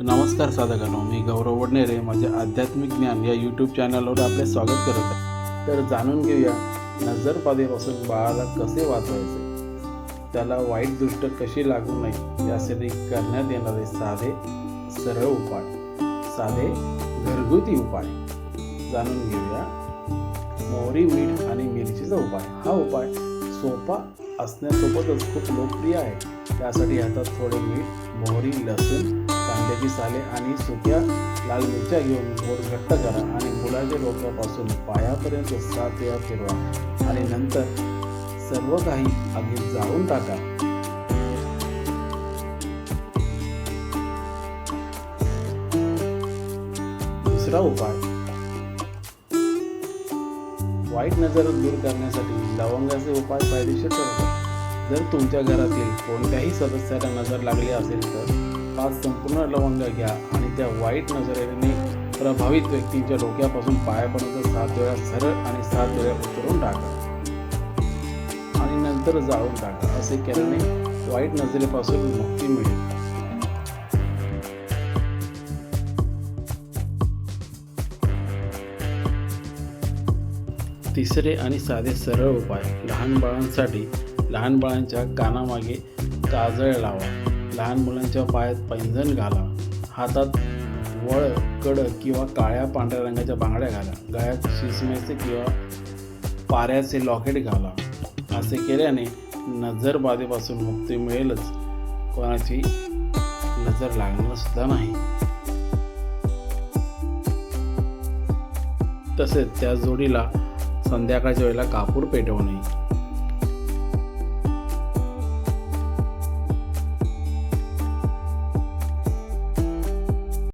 नमस्कार साधकांनो मी गौरव वडनेरे माझ्या आध्यात्मिक ज्ञान या यूट्यूब चॅनलवर आपले स्वागत करत आहे. तर जाणून घेऊया नजरपादेपासून बाळाला कसे वाचवायचे? त्याला वाईट दृष्ट कशी लागू नये? यासाठी करण्यात येणारे साधे सरळ उपाय साधे घरगुती उपाय. जाणून घेऊया मोहरी मीठ आणि मिरचीचा उपाय. हा उपाय सोपा असण्यासोबतच खूप लोकप्रिय आहे. त्यासाठी हातात थोडे मीठ मोहरी लसूण कांद्याची साले आणि सुक्या लाल मिरच्या घेऊन गोड घट्ट करा आणि मुलाच्या डोक्यापासून पायापर्यंत सात वेळा फिरवा आणि नंतर सर्व काही आगीत जाळून टाका. दुसरा उपाय. वाईट नजर दूर करण्यासाठी लवंगाचे उपाय फायदेशीर ठरतात. जर तुमच्या घरातील कोणत्याही सदस्याला नजर लागली असेल तर पाच संपूर्ण लवंग घ्या आणि त्या वाईट नजरेने प्रभावित व्यक्तींच्या डोक्यापासून पायापर्यंत सात वेळा सरळ आणि सात वेळा उतरून टाका. आणि नंतर जाळून टाका. असे केल्याने वाईट नजरेपासून मुक्ती मिळेल. तिसरे आणि साधे सरळ उपाय. लहान बाळांसाठी लहान बाळांच्या कानामागे काजळ लावा. लहान मुलांच्या पायात पैंजण घाला हातात वळ कड किंवा काळ्या पांढऱ्या रंगाच्या बांगड्या घाला गळ्यात शिसम्याचे किंवा पाऱ्याचे लॉकेट घाला. असे केल्याने नजरबाधेपासून मुक्ती मिळेलच. कोणाची नजर लागणार सुद्धा नाही. तसेच त्या जोडीला संध्याकाळच्या वेळेला कापूर पेटवणे.